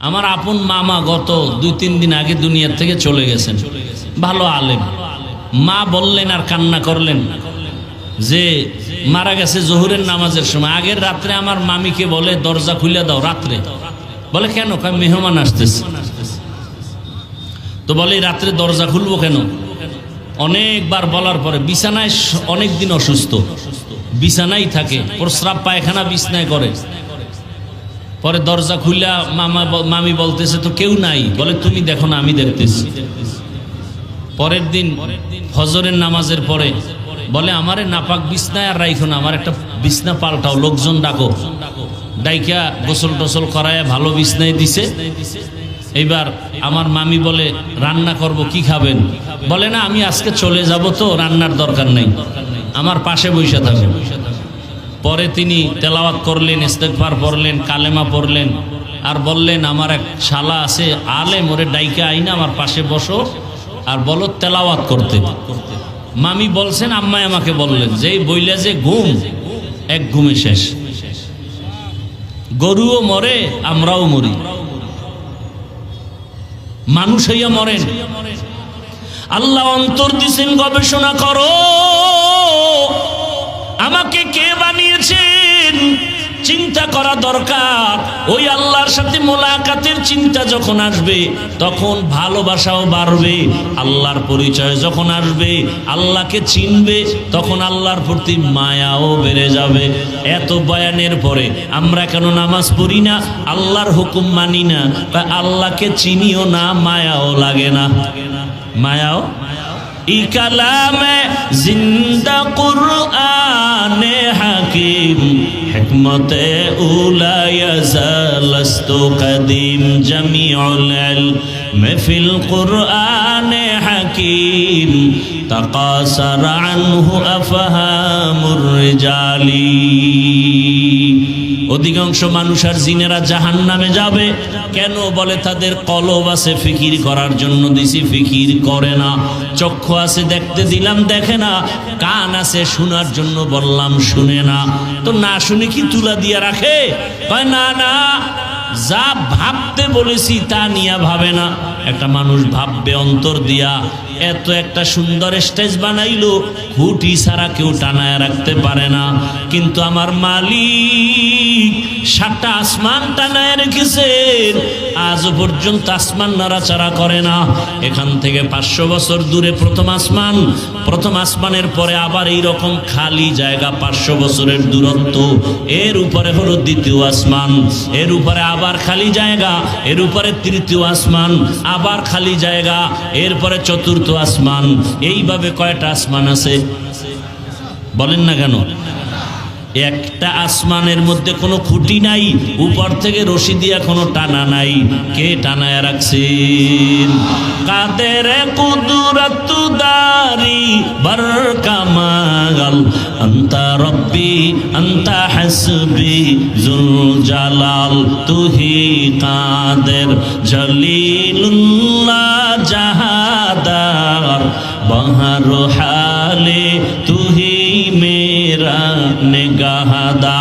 আমার আপন মামা গত দুই, তিন দিন আগে দুনিয়ার থেকে চলে গেছেন। ভালো আলেম। মা বললেন আর কান্না করলেন যে, মারা গেছে জহুরের নামাজের সময়। আগের রাত্রে আমার মামিকে বলে, দরজা খুলে দাও রাত্রে। বলে, কেন? মেহমান আসতেছে। তো বলে রাত্রে দরজা খুলবো কেন? অনেকবার বলার পরে, বিছানায় স- অনেক দিন অসুস্থ। বিছানাই থাকে, প্রস্রাব পায়খানা বিছনায় করে। পরে দরজা খুললা, মামা মামি বলতেছে, তো কেউ নাই। বলে, তুমি দেখো না, আমি দেখতেছি। পরের দিন ফজরের নামাজের পরে বলে, আমারে নাপাক বিছনায় আর রাইখো না, আমার একটা বিছনা পাল্টাও, লোকজন ডাকো। ডাইকা গোসল টোসল করায় ভালো বিছনায় দিছে। এইবার আমার মামি বলে, রান্না করব, কি খাবেন? বলে, না, আমি আজকে চলে যাব তো, রান্নার দরকার নেই। আমার পাশে বসে থাকবে পরে তিনি তেলাওয়াত করলেন ইস্তেকবার পড়লেন, কালেমা পড়লেন আর বললেন, আমার এক শালা আছে, আলেম, ওরে ডাইকা আইনা আমার পাশে বসো আর বলো তেলাওয়াত করতে। মামি বলছেন আম্মাই আমাকে বললেন যে বইলে যে ঘুম, এক ঘুমে শেষ। গরুও মরে, আমরাও মরি। মানুষ হইয়া মরেন। আল্লাহ অন্তর দিছেন, গবেষণা করো। চিন্তা করা দরকার। ওই আল্লাহর সাথে মোলাকাতের চিন্তা যখন আসবে, তখন ভালোবাসাও বাড়বে, আল্লাহর পরিচয় যখন আসবে, আল্লাহকে চিনবে, তখন আল্লাহর প্রতি মায়াও বেড়ে যাবে। এত বয়ানের পরে আমরা কেন নামাজ পড়ি না? আল্লাহর হুকুম মানি না, বা আল্লাহকে চিনিও না, মায়াও লাগে না। মায়াও? ই কালামে জিন্দা কুরআন হাকিম। حكمة أولى يزال لست قديم جميع العلم. في القرآن حكيم تقاصر عنه أفهام الرجال অধিকাংশ মানুষ আর জিনেরা জাহান নামে যাবে। কেন বলে তাদের কলব আছে ফিকির করার জন্য দিছি, ফিকির করে না। চক্ষু আছে দেখতে দিলাম, দেখে না। কান আছে শোনার জন্য বললাম, শুনে না। তো না শুনে কি তুলা দিয়া রাখে? না না, যা ভাবতে বলেছি তা নিয়ে ভাবে না। একটা মানুষ ভাববে, অন্তর দিয়া, এত একটা সুন্দর স্টেজ বানাইলো, খুঁটি ছাড়া কেউ টানায় রাখতে পারে না। কিন্তু আমার মালিক সাতটা আসমান টানায় রেখেছেন আজও পর্যন্ত আসমান নাড়াচাড়া করে না। এখান থেকে পাঁচশো বছর দূরে প্রথম আসমান। প্রথম আসমানের পরে আবার এই রকম খালি জায়গা পাঁচশো বছরের দূরত্ব। এর উপরে হলো দ্বিতীয় আসমান। এর উপরে আবার খালি জায়গা। এর উপরে তৃতীয় আসমান। আবার খালি জায়গা। এরপরে চতুর্থ আসমান। এইভাবে কয়টা আসমান আছে? বলেন না কেন? একটা আসমানের মধ্যে কোনো খুঁটি নাই, উপর থেকে রশি দিয়া কোনো টানা নাই। কে টানায় রাখছেন? কাদের কুদরত দারি বর কামাল আন্তা রব্বি, আন্তা হাসবি জুল জালাল তুহি কাদের জলিলুল্লাহ জাহাদার, বহর হালে তুহি মেরা নিগাহদা